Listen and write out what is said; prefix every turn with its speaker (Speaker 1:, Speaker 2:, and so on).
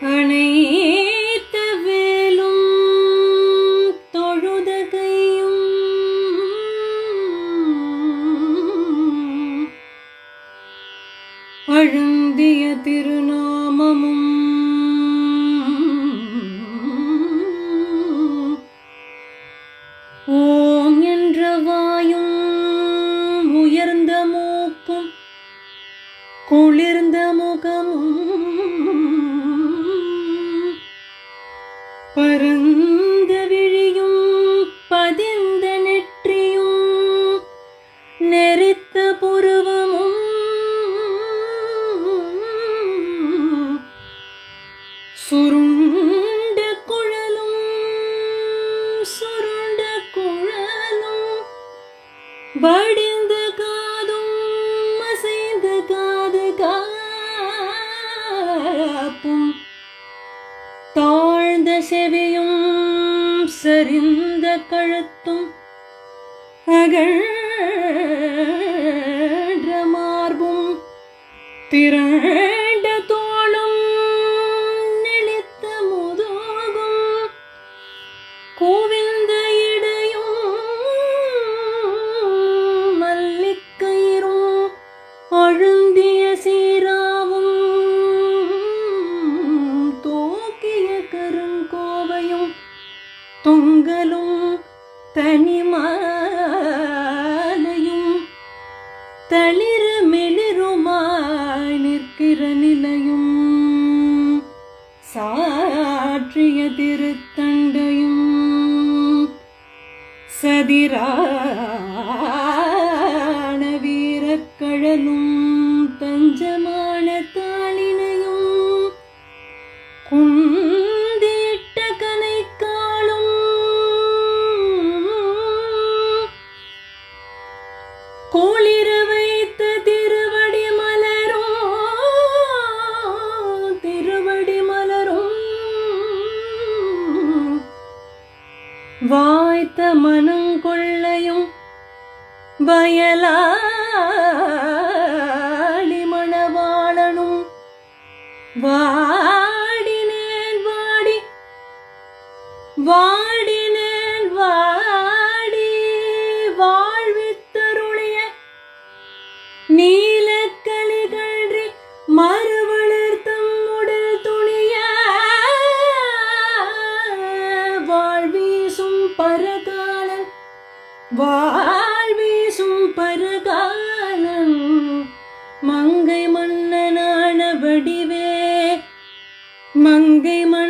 Speaker 1: அணைத்த வேலும் தொழுதகையும் அழுந்திய திருநாமமும் பரந்த விழியும் பதிந்த நெற்றியும் நெறித்த புருவமும் சுருண்ட குழலும் சுருண்ட குழலும் வடிந்த செவியும் சரிந்த கழுத்தும் அகழ்ந்த மார்பும் திரண்ட பகலும் தனிமாலையும் தளிர மெளிருமாய் நிற்கிற நிலையும் சாற்றிய திருத்தண்டையும் சதிரான வீரக்கழலும் தஞ்சமான வாய்த்த மனங்கொள்ளையும் வயலாளி மணவாளனும் வாடினேன் வாடி வாடி வாழ்வீசும் பருகாலம் மங்கை மன்னனான வடிவே மங்கை மன்ன